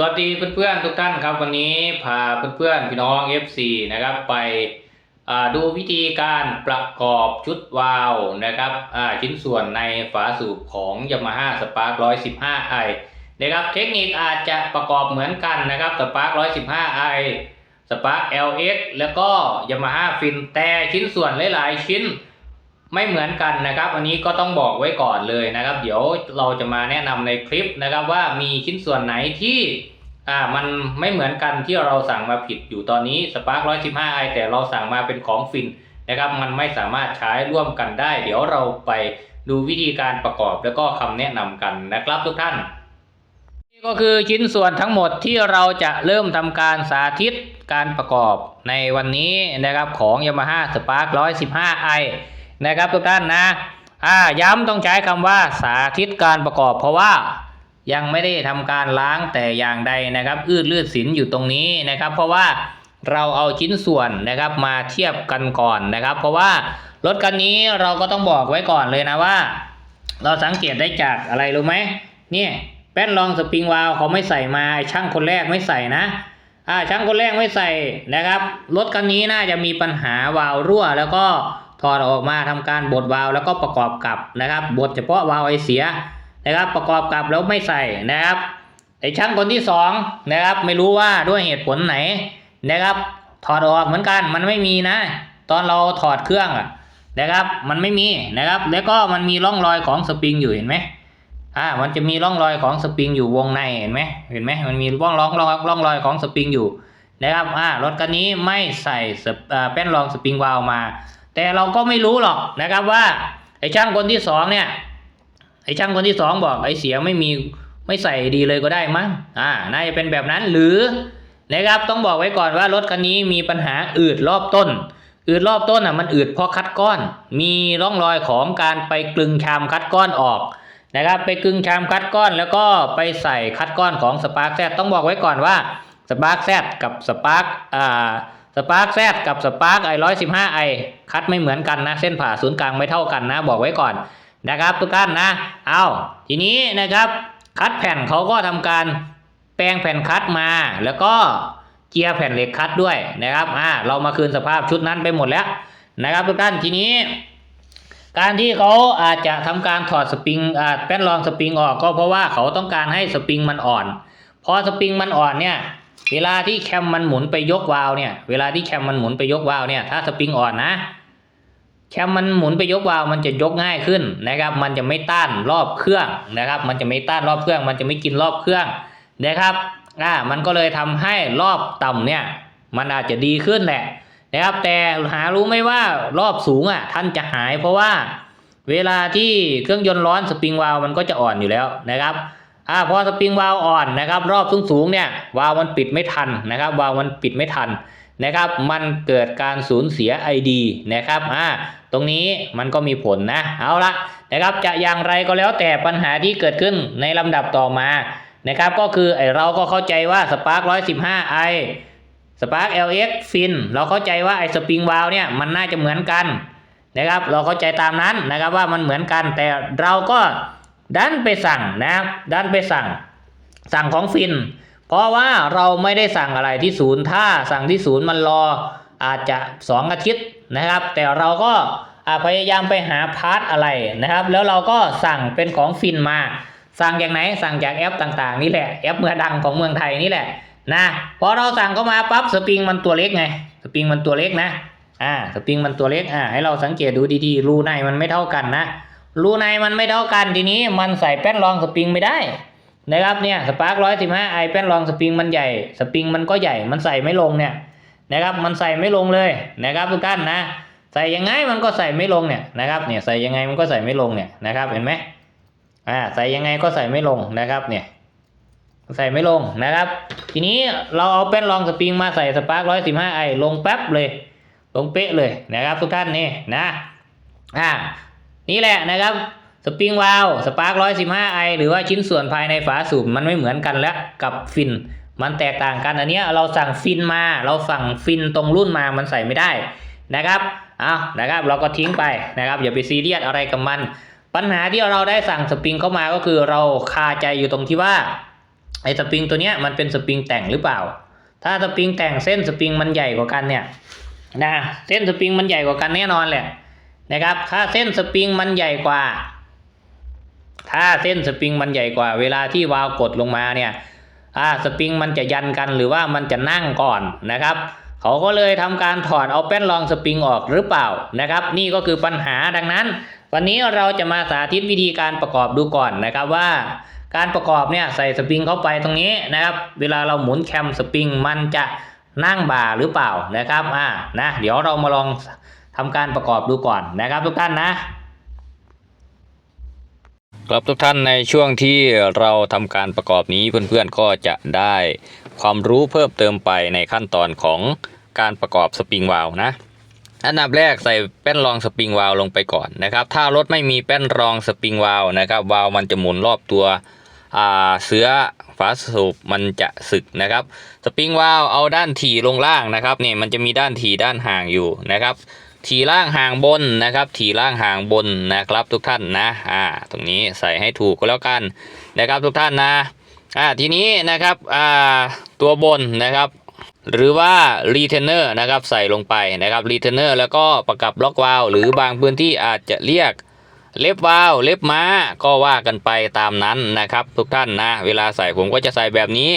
สวัสดีเพื่อนๆทุกท่านครับ วันนี้พาเพื่อนๆพี่น้อง FC นะครับไปดูวิธีการประกอบชุดวาล์วนะครับชิ้นส่วนในฝาสูบของ Yamaha Spark 115i นะครับเทคนิคอาจจะประกอบเหมือนกันนะครับ Spark 115i Spark LX แล้วก็ Yamaha Fin แต่ชิ้นส่วนหลายๆ ชิ้น ไม่เหมือนกันนะครับ อันนี้ก็ต้องบอกไว้ก่อนเลยนะครับ เดี๋ยวเราจะมาแนะนำในคลิปนะครับว่ามีชิ้นส่วนไหนที่อ่ามันไม่เหมือนกันที่เราสั่งมาผิดอยู่ตอนนี้ Spark 115i แต่เราสั่งมาเป็นของฟินนะครับมันไม่สามารถใช้ร่วมกันได้ เดี๋ยวเราไปดูวิธีการประกอบแล้วก็คำแนะนำกันนะครับทุกท่าน นี่ก็คือชิ้นส่วนทั้งหมดที่เราจะเริ่มทำการสาธิตการประกอบในวันนี้นะครับของ Yamaha Spark 115i นะครับทุกท่านนะอ่าย้ำต้องใช้คำว่าสาธิตการประกอบ เพราะว่ายังไม่ได้ทำการล้างแต่อย่างใดนะครับ อืดเลือดสินอยู่ตรงนี้นะครับ เพราะว่าเราเอาชิ้นส่วนนะครับมาเทียบกันก่อนนะครับ เพราะว่ารถคันนี้เราก็ต้องบอกไว้ก่อนเลยนะว่า เราสังเกตได้จากอะไรรู้ไหมเนี่ยแป้นรองสปริงวาลเขาไม่ใส่มาช่างคนแรกไม่ใส่นะอ่าช่างคนแรกไม่ใส่นะครับรถคันนี้น่าจะมีปัญหาวาลรั่วแล้วก็ ถอดออกมาทำการบดวาล์วแล้วก็ประกอบกับนะครับ บดเฉพาะวาล์วไอเสียนะครับ ประกอบกับแล้วไม่ใส่นะครับไอช่างคนที่สองนะครับ ไม่รู้ว่าด้วยเหตุผลไหนนะครับ ถอดออกเหมือนกันมันไม่มีนะ ตอนเราถอดเครื่องอะนะครับ มันไม่มีนะครับ แล้วก็มันมีร่องรอยของสปริงอยู่เห็นไหมอ่ามันจะมีร่องรอยของสปริงอยู่วงในเห็นไหมเห็นไหมมันมีร่องรองร่องร่องรอยของสปริงอยู่นะครับอ่ารถคันนี้ไม่ใส่แป้นรองสปริงวาล์วมา แต่เราก็ไม่รู้หรอกนะครับว่าไอ้ช่างคนที่สองเนี่ยไอ้ช่างคนที่สองบอกไอ้เสียไม่มีไม่ใส่ดีเลยก็ได้มั้งอ่าน่าจะเป็นแบบนั้นหรือนะครับต้องบอกไว้ก่อนว่ารถคันนี้มีปัญหาอืดรอบต้น อืดรอบต้นอะมันอืดเพราะคัดก้อน มีร่องรอยของการไปกลึงชามคัดก้อนออกนะครับไปกึ่งชามคัดก้อนแล้วก็ไปใส่คัดก้อนของสปาร์คแซต้องบอกไว้ก่อนว่าสปาร์คแซกับสปาร์คอ่า สปาร์คแซกับสปาร์คไอร้อยสิบห้าไอคัดไม่เหมือนกันนะ เส้นผ่าศูนย์กลางไม่เท่ากันนะ บอกไว้ก่อนนะครับทุกท่านนะ เอาทีนี้นะครับคัดแผ่นเขาก็ทำการแปลงแผ่นคัดมา แล้วก็เจียร์แผ่นเหล็กคัดด้วยนะครับอ่าเรามาคืนสภาพชุดนั้นไปหมดแล้วนะครับทุกท่านทีนี้ การที่เขาอาจจะทำการถอดสปริงอ่าแป้นรองสปริงออกก็เพราะว่าเขาต้องการให้สปริงมันอ่อน พอสปริงมันอ่อนเนี่ย เวลาที่แคมมันหมุนไปยกวาล์วเนี่ย เวลาที่แคมมันหมุนไปยกวาล์วเนี่ย ถ้าสปริงอ่อนนะ แคมมันหมุนไปยกวาล์วมันจะยกง่ายขึ้นนะครับ มันจะไม่ต้านรอบเครื่องนะครับ มันจะไม่ต้านรอบเครื่อง มันจะไม่กินรอบเครื่องนะครับ อ่า มันก็เลยทำให้รอบต่ำเนี่ย มันอาจจะดีขึ้นแหละนะครับ แต่หารู้ไหมว่ารอบสูงอะ ท่านจะหายเพราะว่า เวลาที่เครื่องยนต์ร้อนสปริงวาล์วมันก็จะอ่อนอยู่แล้วนะครับ อ่าพอสปริงวาล์วอ่อนนะครับ รอบสูงสูงๆเนี่ยวาล์วมันปิดไม่ทันนะครับ วาล์วมันปิดไม่ทันนะครับ มันเกิดการสูญเสีย ID นะครับอ่าตรงนี้มันก็มีผลนะเอาละนะครับจะอย่างไรก็แล้วแต่ปัญหาที่เกิดขึ้นในลำดับต่อมานะครับก็คือไอเราก็เข้าใจว่าสปาร์ค115 i สปาร์ค LX ฟินเราเข้าใจว่าไอ้สปริงวาลเนี่ยมันน่าจะเหมือนกันนะครับ เราเข้าใจตามนั้นนะครับว่ามันเหมือนกันแต่เราก็ ดันไปสั่งนะครับดันไปสั่ง สั่งของฟิน เพราะว่าเราไม่ได้สั่งอะไรที่ศูนย์ถ้าสั่งที่ศูนย์มันรออาจจะสองอาทิตย์นะครับ แต่เราก็พยายามไปหาพาร์ทอะไรนะครับ แล้วเราก็สั่งเป็นของฟินมา สั่งจากไหนสั่งจากแอปต่างๆ นี่แหละแอปเมืองดังของเมืองไทยนี่แหละนะพอเราสั่งเข้ามาปั๊บสปริงมันตัวเล็กไงสปริงมันตัวเล็กนะอ่าสปริงมันตัวเล็กอ่าให้เราสังเกตดูดีๆรูในมันไม่เท่ากันนะ รูในมันไม่เท่ากันทีนี้มันใส่แป้นรองสปริงไม่ได้นะครับเนี่ยสปาร์คร้อยสิบห้าไอแป้นรองสปริงมันใหญ่ สปริงมันก็ใหญ่มันใส่ไม่ลงเนี่ยนะครับมันใส่ไม่ลงเลยนะครับทุกท่านนะ ใส่ยังไงมันก็ใส่ไม่ลงเนี่ยนะครับเนี่ยใส่ยังไงมันก็ใส่ไม่ลงเนี่ยนะครับเห็นไหมอ่าใส่ยังไงก็ใส่ไม่ลงนะครับเนี่ยใส่ไม่ลงนะครับ ทีนี้เราเอาแป้นรองสปริงมาใส่สปาร์คร้อยสิบห้าไอลงแป๊บเลย ลงเป๊ะเลยนะครับทุกท่านนี่นะอ่า นี่แหละนะครับสปริงวาลสปาร์คร้อยสิบห้าไอหรือว่าชิ้นส่วนภายในฝาสูบมันไม่เหมือนกันแล้วกับฟิน มันแตกต่างกันอันเนี้ยเราสั่งฟินมา เราสั่งฟินตรงรุ่นมามันใส่ไม่ได้นะครับเอานะครับเราก็ทิ้งไปนะครับอย่าไปซีเรียสอะไรกับมัน ปัญหาที่เราได้สั่งสปริงเข้ามาก็คือเราคาใจอยู่ตรงที่ว่าไอสปริงตัวเนี้ยมันเป็นสปริงแต่งหรือเปล่า ถ้าสปริงแต่งเส้นสปริงมันใหญ่กว่ากันเนี่ยนะเส้นสปริงมันใหญ่กว่ากันแน่นอนแหละ นะครับ ถ้าเส้นสปริงมันใหญ่กว่า ถ้าเส้นสปริงมันใหญ่กว่า เวลาที่วาล์วกดลงมาเนี่ยอ่าสปริงมันจะยันกันหรือว่ามันจะนั่งก่อนนะครับ เขาก็เลยทำการถอดเอาแป้นรองสปริงออกหรือเปล่านะครับ นี่ก็คือปัญหาดังนั้น วันนี้เราจะมาสาธิตวิธีการประกอบดูก่อนนะครับว่าการประกอบเนี่ยใส่สปริงเข้าไปตรงนี้นะครับ เวลาเราหมุนแคมสปริงมันจะนั่งบ่าหรือเปล่านะครับอ่านะเดี๋ยวเรามาลอง ทำการประกอบดูก่อนนะครับทุกท่านนะครับทุกท่านในช่วงที่เราทำการประกอบนี้เพื่อนๆก็จะได้ความรู้เพิ่มเติมไปในขั้นตอนของการประกอบสปริงวาล์วนะอันดับแรกใส่แป้นรองสปริงวาล์วลงไปก่อนนะครับ ถ้ารถไม่มีแป้นรองสปริงวาล์วนะครับวาล์วมันจะหมุนรอบตัวเสื้อฝาสูบมันจะสึกนะครับ สปริงวาล์วเอาด้านถี่ลงล่างนะครับเนี่ยมันจะมีด้านถี่ด้านห่างอยู่นะครับ ถี่ล่างห่างบนนะครับ ถี่ล่างห่างบนนะครับทุกท่านนะอ่าตรงนี้ใส่ให้ถูกก็แล้วกันนะครับทุกท่านนะอ่าทีนี้นะครับอ่าตัวบนนะครับหรือว่า returner นะครับใส่ลงไปนะครับ returner แล้วก็ประกับบล็อกวาล์วหรือบางพื้นที่อาจจะเรียก เล็บวาวเล็บม้าก็ว่ากันไปตามนั้นนะครับ ทุกท่านนะเวลาใส่ผมก็จะใส่แบบนี้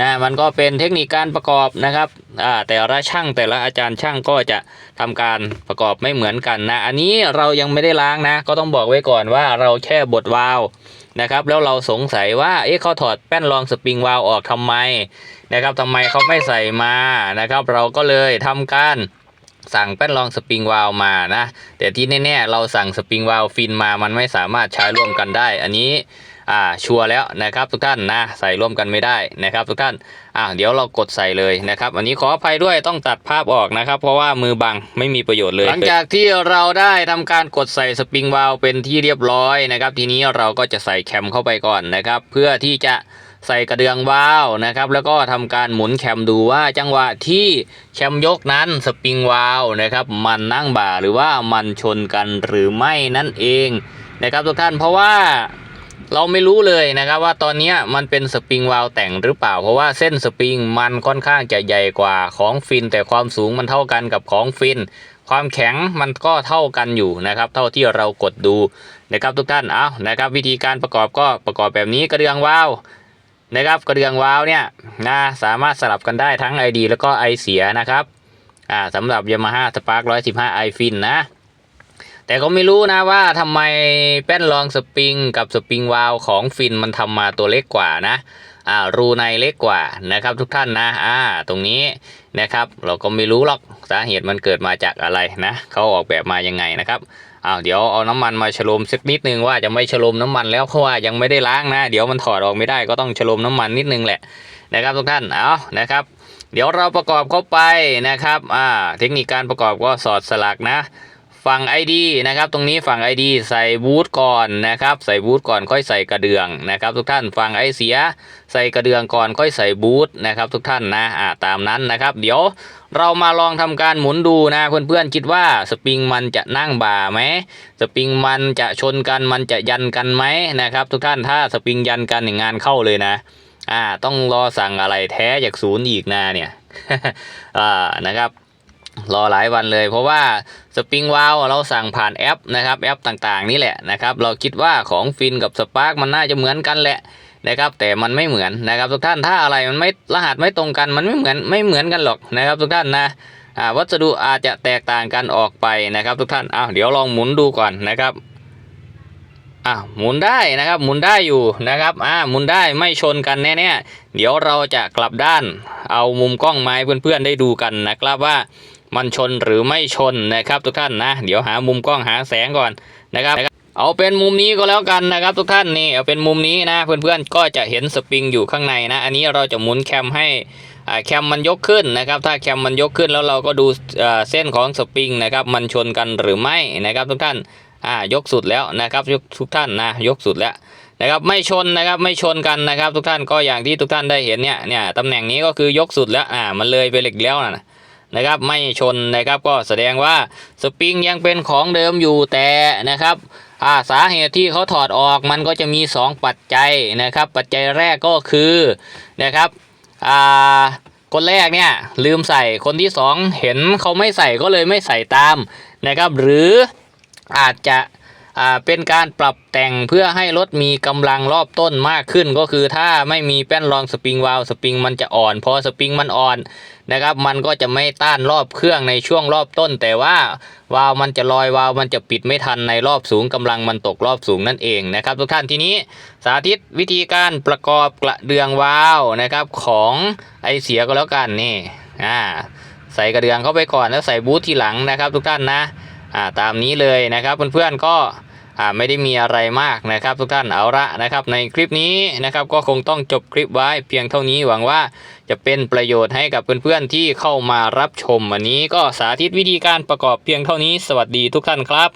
นะมันก็เป็นเทคนิคการประกอบนะครับอ่าแต่ละช่างแต่ละอาจารย์ช่างก็จะทำการประกอบไม่เหมือนกันนะ อันนี้เรายังไม่ได้ล้างนะ ก็ต้องบอกไว้ก่อนว่าเราแค่บดวาวนะครับแล้วเราสงสัยว่าเอ๊ะเขาถอดแป้นรองสปริงวาล์วออกทำไมนะครับทำไมเขาไม่ใส่มานะครับ เราก็เลยทำการ สั่งแป้นรองสปริงวาลมานะ แต่ที่แน่ๆเราสั่งสปริงวาลฟินมามันไม่สามารถใช้ร่วมกันได้ อันนี้อ่าชัวร์แล้วนะครับทุกท่านนะใส่ร่วมกันไม่ได้นะครับ ทุกท่านอ่าเดี๋ยวเรากดใส่เลยนะครับอันนี้ขออภัยด้วยต้องตัดภาพออกนะครับ เพราะว่ามือบังไม่มีประโยชน์เลย หลังจากที่เราได้ทำการกดใส่สปริงวาลเป็นที่เรียบร้อยนะครับ ทีนี้เราก็จะใส่แคมเข้าไปก่อนนะครับ เพื่อที่จะ ใส่กระเดืองวาล์วนะครับ แล้วก็ทำการหมุนแคมดูว่าจังหวะที่แคมยกนั้นสปริงวาล์วนะครับ มันนั่งบ่าหรือว่ามันชนกันหรือไม่นั่นเองนะครับทุกท่านเพราะว่าเราไม่รู้เลยนะครับว่าตอนนี้มันเป็นสปริงวาลแต่งหรือเปล่า เพราะว่าเส้นสปริงมันค่อนข้างจะใหญ่กว่าของฟิน แต่ความสูงมันเท่ากันกับของฟิน ความแข็งมันก็เท่ากันอยู่นะครับ เท่าที่เรากดดูนะครับทุกท่านเอานะครับ วิธีการประกอบก็ประกอบแบบนี้กระเดืองวาล นะครับกระเดื่องวาล์วเนี่ยนะสามารถสลับกันได้ทั้ง ID แล้วก็ I เสียนะครับอ่าสำหรับ Yamaha Spark 115 i Fin นะแต่ก็ไม่รู้นะว่าทำไมแป้นรองสปริงกับสปริงวาล์วของฟินมันทำมาตัวเล็กกว่านะอ่ารูในเล็กกว่านะครับทุกท่านนะอ่าตรงนี้นะครับ เราก็ไม่รู้หรอกสาเหตุมันเกิดมาจากอะไรนะเขาออกแบบมายังไงนะครับ อ้าวเดี๋ยวเอาน้ำมันมาฉโลมสักนิดนึงว่าจะไม่ฉโลมน้ำมันแล้วเพราะว่ายังไม่ได้ล้างนะ เดี๋ยวมันถอดออกไม่ได้ก็ต้องฉโลมน้ำมันนิดนึงแหละนะครับทุกท่านเอานะครับ เดี๋ยวเราประกอบเข้าไปนะครับอ่าเทคนิคการประกอบก็สอดสลักนะ ฝั่ง ID นะครับตรงนี้ฝั่ง ID ใส่บูทก่อนนะครับ ใส่บูทก่อนค่อยใส่กระเดื่องนะครับ ทุกท่านฝั่งไอเสีย ใส่กระเดื่องก่อนค่อยใส่บูทนะครับ ทุกท่านนะอ่าตามนั้นนะครับ เดี๋ยวเรามาลองทำการหมุนดูนะเพื่อนๆคิดว่าสปริงมันจะนั่งบ่าไหมสปริงมันจะชนกันมันจะยันกันไหมนะครับ ทุกท่านถ้าสปริงยันกันอย่างงานเข้าเลยนะอ่าต้องรอสั่งอะไรแท้จากศูนย์อีกนะเนี่ยอ่านะครับ รอหลายวันเลย เพราะว่าสปริงวาลเราสั่งผ่านแอปนะครับแอปต่างๆ นี่แหละนะครับ เราคิดว่าของฟินกับสปาร์กมันน่าจะเหมือนกันแหละนะครับ แต่มันไม่เหมือนนะครับ ทุกท่านถ้าอะไรมันไม่รหัสไม่ตรงกันมันไม่เหมือนไม่เหมือนกันหรอกนะครับ ทุกท่านนะวัสดุอาจจะแตกต่างกันออกไปนะครับ ทุกท่านอ้าวเดี๋ยวลองหมุนดูก่อนนะครับอะหมุนได้นะครับหมุนได้อยู่นะครับอ่าหมุนได้ไม่ชนกันแน่ๆเดี๋ยวเราจะกลับด้านเอามุมกล้องไมาให้เพื่อนๆได้ดูกันนะครับว่า มันชนหรือไม่ชนนะครับทุกท่านนะ เดี๋ยวหามุมกล้องหาแสงก่อนนะครับเอาเป็นมุมนี้ก็แล้วกันนะครับ ทุกท่านนี่เอาเป็นมุมนี้นะเพื่อนๆก็จะเห็นสปริงอยู่ข้างในนะ อันนี้เราจะหมุนแคมให้แคมมันยกขึ้นนะครับ ถ้าแคมมันยกขึ้นแล้วเราก็ดูเส้นของสปริงนะครับ มันชนกันหรือไม่นะครับ ทุกท่านอ่ายกสุดแล้วนะครับยกทุกท่านนะยกสุดแล้วนะครับไม่ชนนะครับไม่ชนกันนะครับ ทุกท่านก็อย่างที่ทุกท่านได้เห็นเนี่ยเนี่ยตำแหน่งนี้ก็คือยกสุดแล้วอ่ามันเลยไปเหล็กแล้วนะ นะครับไม่ชนนะครับก็แสดงว่าสปริงยังเป็นของเดิมอยู่แต่นะครับอ่าสาเหตุที่เขาถอดออกมันก็จะมี 2 ปัจจัยนะครับ ปัจจัยแรกก็คือนะครับอ่าคนแรกเนี่ยลืมใส่คนที่ 2 เห็นเขาไม่ใส่ก็เลยไม่ใส่ตามนะครับ หรืออาจจะ เป็นการปรับแต่งเพื่อให้รถมีกำลังรอบต้นมากขึ้น ก็คือถ้าไม่มีแป้นรองสปริงวาลสปริงมันจะอ่อน พอสปริงมันอ่อนนะครับ มันก็จะไม่ต้านรอบเครื่องในช่วงรอบต้น แต่ว่าวาลมันจะลอยวาลมันจะปิดไม่ทันในรอบสูงกำลังมันตกรอบสูงนั่นเองนะครับ ทุกท่านทีนี้สาธิตวิธีการประกอบกระเดืองวาลนะครับของไอเสียก็แล้วกันนี่อ่าใส่กระเดืองเข้าไปก่อนแล้วใส่บูททีหลังนะครับ ทุกท่านนะอ่าตามนี้เลยนะครับเพื่อนๆก็ ไม่ได้มีอะไรมากนะครับ ทุกท่านเอาละนะครับ ในคลิปนี้นะครับก็คงต้องจบคลิปไว้เพียงเท่านี้หวังว่าจะเป็นประโยชน์ให้กับเพื่อนๆที่เข้ามารับชมวันนี้ก็สาธิตวิธีการประกอบเพียงเท่านี้ สวัสดีทุกท่านครับ